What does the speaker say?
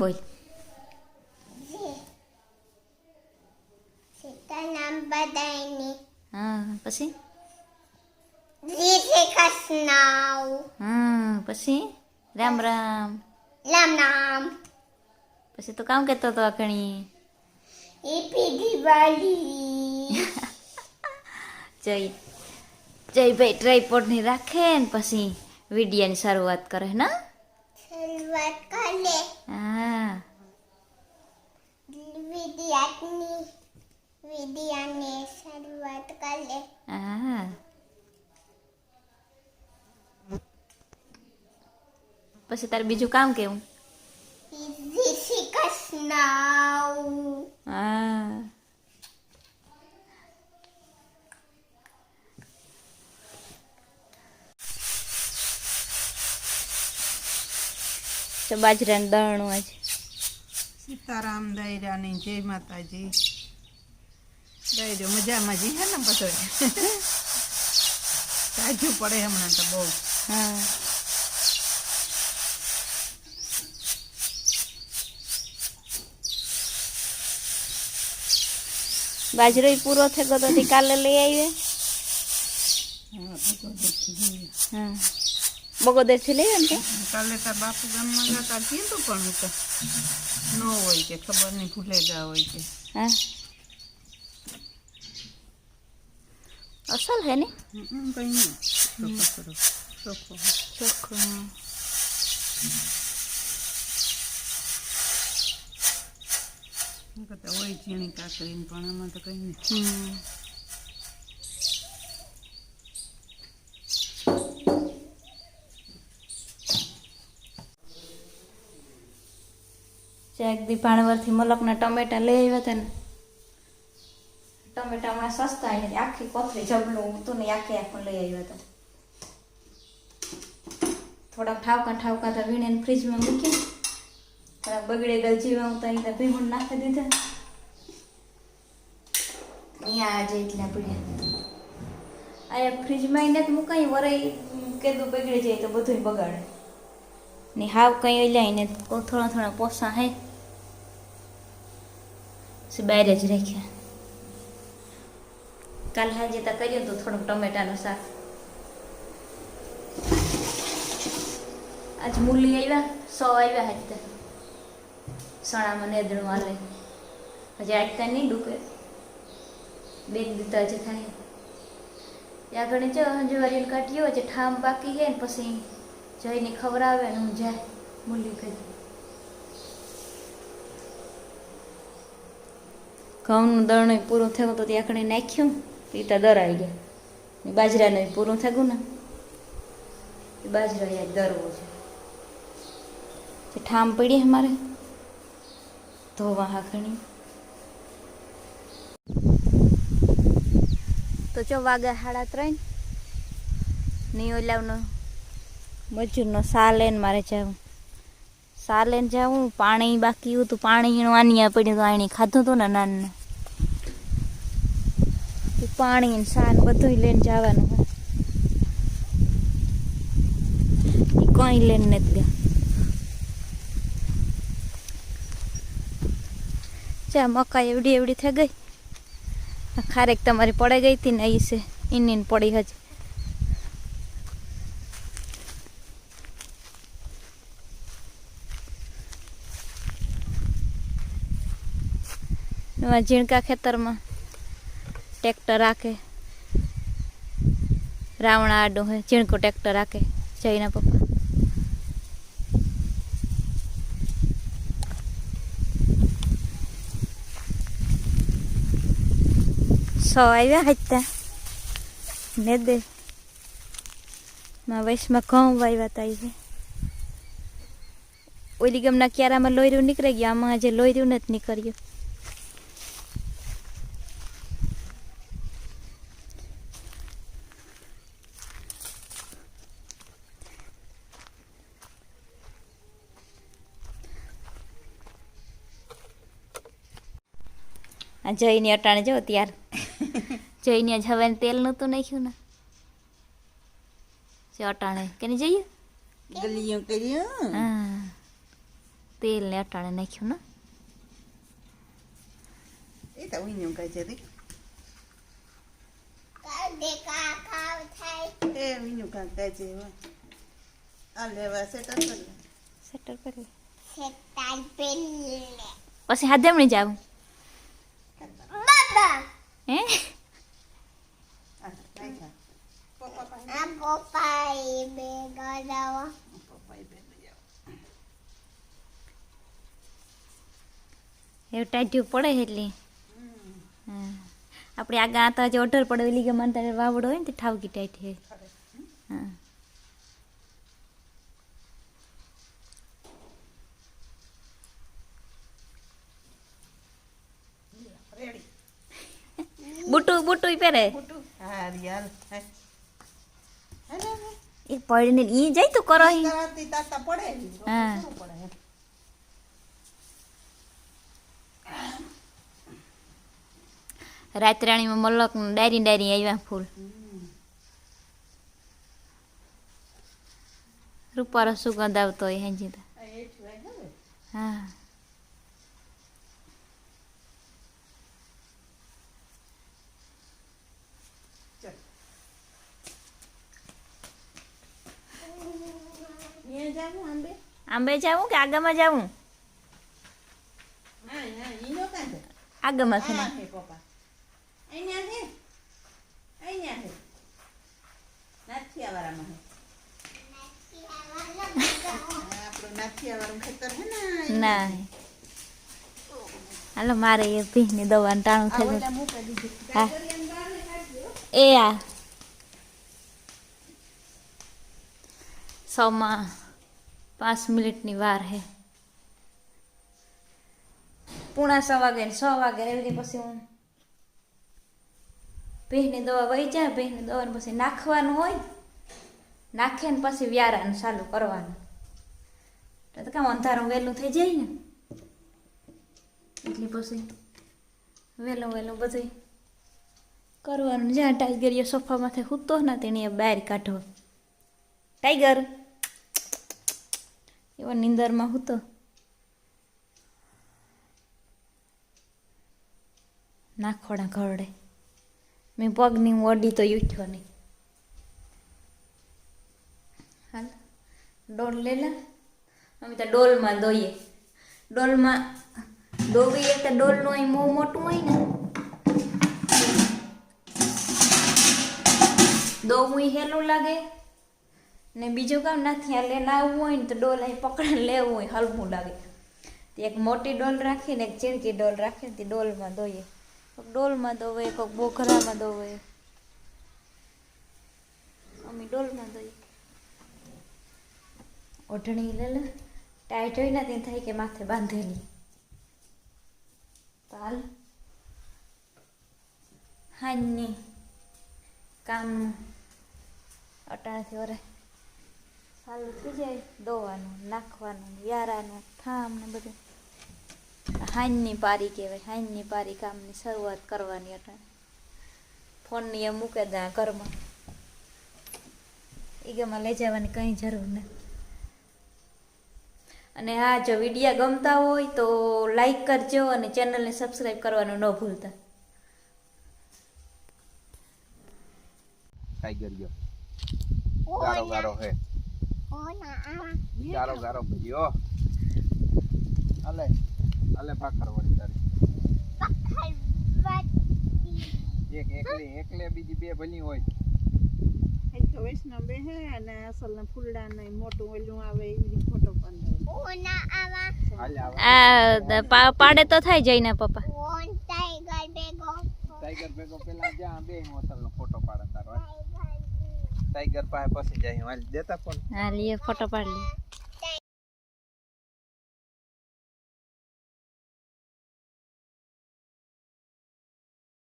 બોલ. હા પછી? જય હા પછી? રામ રામ. રામ રામ. પછી તો કામ કેતો હતો હેપી દિવાળી જય જયભાઈ ટ્રાયપોડની રાખે ને પછી વિડિયાની શરૂઆત કરે ને? શરૂઆત કરે હા વિદ્યાર્થની વિદ્યાને શરૂઆત કરે હા પછી તારે બીજું કામ કેવું જય શ્રી કૃષ્ણ હા તો બાજરાનું દળનું આજે સીતારામ દૈરાની જય માતાજી. દૈરો મજામાં જી હે ને બધો તાજું પડે હમણાં તો બહુ. હા. બાજરો ય પૂરો થઈ ગયો તો તે કાલે લઈ આવીએ. હા, ભગવતીથી જોઈએ. હા. બગોદરથી લઈ ને કાલે તાર બાપુ ગામમાં જતા કીધું પણ હું તો. ન હોય કે ખબર નહીં ભૂલે ગયા હોય કે. હા. અસલ હે ને? કંઈ નહીં. ચોખ્ખો ચોખ્ખો. હોય ઝીણી કાકરીને પણ આમાં તો કંઈ નહીં. હમ દી ભાણવરથી મલકના ટમેટા લઈ આવ્યા હતા ને. ટમેટા હમણાં સસ્તા અહીંયા આખી કોથળી જબલું હતું ને આખે આખું લઈ આવ્યા હતા થોડાક ઠાવકા ઠાવકા તો વીણીને ફ્રીજમાં મૂકી થોડાક બગડેલા જીવા હું તો અહીંયા ભીમણ નાખી દીધા. અહીંયા આજે એટલા પડ્યા. અહીંયા ફ્રીજમાં એને જ મૂકાય વરાઈ કેદું બગડી જાય તો બધું બગાડે. ને હાવ કંઈ લઈને થોડા થોડા પોસા હે. બહાર જ રાખ્યા. કાલ સાંજે તો કર્યું હતું થોડુંક ટમેટાનું શાક. આજ મૂલી આવ્યા, સો આવ્યા હતા સણામાં નેદણું હાલે. હજી આજતા નહીં ડૂકે બે દીતા હજી થાય. આગળ જો હંજવારી કાઢ્યો હજી ઠામ બાકી છે ને પછી જઈને ખવડાવે ને હું જાય, મૂલી કરી. ઘઉંનું દળનું પૂરું થયું તો ત્યાં આગળ નાખ્યું પીતા દર આવી ગયા. બાજરાનું પૂરું થયું ને. એ બાજરા યાદ દરવો છે. ઠામ પડી અમારે ધોવા હાખણી. તો જો વાગે સાડા ત્રણ. ની ઓલાવનો મજૂરનો સાલે મારે જવું. સાલેન જવું પાણી બાકી હતું, પાણી આનિયા પડ્યું તો આણી ખાધું હતું ને નાનને. પાણી ને સાન બધું લઈને જવાનું હોય. કંઈ લઈને નથી ગયા. ચા મકાઈ એવડી એવડી થઈ ગઈ. ખારેક તમારી પડી ગઈ હતી ને એ છે. એની પડી હજી. એમાં ઝીણકા ખેતરમાં ટ્રેક્ટર રાખે. રાવણા આડું હોય, ઝીણકું ટ્રેક્ટર રાખે જઈના પપ્પા. સો આવ્યા હતા. ને દે. માં વૈશમાં ઘઉં વાવ્યા હતા છે ઓલી ગમના ક્યારામાં લોહીરું નીકળી ગયા, આમાં આજે લોહીરું નથી નીકળ્યું. આ જઈને અટાણે જો ત્યાર. જઈને જ હવે તેલ નહોતું નાખ્યું ને. જે અટાણે. કે નહીં જઈએ ગલિયું કર્યું તેલ ને અટાણે નાખ્યું ને. એ તો ઉઈન્યું કઈ છે તી. કા ખાવ થાય એ છે હવે. આ લેવા સેટર સેટર પછી હાથેમણી જાવું બાબા હે આ રાખ્યા. પપ્પા પાસે આ પપ્પાએ બે ગળાવો પપ્પાએ બે લઈ એવું ટાઢ્યું પડે એટલે? આપણે આગળ તો જે ઓર્ડર પડે ઓલી કે તારે વાવડો હોય ને તે ઠાવકી ટાઈટ હે હા રેડી બુટુ બુટુ પહેરે. એ પડીને ઈ જાય તો કરો હી. હા. પડે. રાતરાણીમાં મલક ડાયરી ડાયરી આવ્યા ફૂલ. રૂપારો સુગંધ આવતો હોય હાજી તો. હા ચાલ. અહીંયા જાવું આંબે જાવું કે આગળમાં જાવું આગળમાં છે ને. હાલો મારે એ ભીની દવાનું ટાણું થઈ હા. એ આ. સૌમાં. પાંચ મિનિટની વાર હે. પૂણા છ વાગે છ વાગે રીતે પછી હું ભેહની દવા વહી જાય ભેહની દવાને પછી નાખવાનું હોય નાખે ને પછી વ્યારાનું ચાલુ કરવાનું. તો કામ અંધારું વહેલું થઈ જાય ને. એટલે પછી વહેલું વહેલું બધું કરવાનું. જ્યાં ટાઈગર એ સોફામાંથી સૂતો ને તેને બહાર કાઢો. ટાઈગર! એવો હું તો. નાખોડા ઘરડે. મેં પગની હું અડી તો ઉઠ્યો નહીં. હાલ, ડોલ લે લે. અમે તો ડોલમાં દોઈએ. ડોલમાં દોવીએ તો ડોલનું અહીં મોં મોટું હોય ને. દોવું હેલું લાગે. ને બીજું કામ નથી આ લઈને આવવું હોય ને તો ડોલ અહીં પકડીને લેવું હોય હલવું લાગે. તે એક મોટી ડોલ રાખીને એક ચીણકી ડોલ રાખીને તે ડોલમાં દોઈએ. કોઈક ડોલમાં દોવે કોઈક બોખરામાં દોવે. અમે ડોલમાં દોઈએ. ઓઢણી લે લે. ટાઈટ હોય ને ત્યાં થાય કે માથે બાંધેલી. પાલ હાની કામનું. અટાણથી વરે ચાલુ થઈ જાય દોવાનું નાખવાનું યારાનું થામ ને બધું. હાઈનની પારી કહેવાય હાઈનની પારી કામની શરૂઆત કરવાની અટાણે ફોનની એ મૂકે દા ઘરમાં. ઈગામાં લઈ જવાની કંઈ જરૂર નથી. અને હા જો વિડીયા ગમતા હોય તો લાઈક કરજો અને ચેનલને સબસ્ક્રાઈબ કરવાનું ન ભૂલતા. ટાઈગર ગયો ગારો ગારો હે. ગારો ગારો ભર્યો અલે અલે ભાખર વળી તારી. એક એકલી એકલે બીજી બે ભલી હોય. એક તો વૈષ્ણવ બે હે અને અસલના ફૂલડાને મોટું ઓલું આવે એવી ફોટો પણ ઓના આવા હાલે. આવે આ દ- પા- પાડે તો થાય જઈને પપ્પા. ટાઈગર બેગો ટાઈગર ભેગો પેલા જ્યાં બે હોટલ નો ફોટો પાડે તારો. ટાઈગર પાસે પછી જાય હાલ દેતા પણ હા લીએ ફોટો પાડી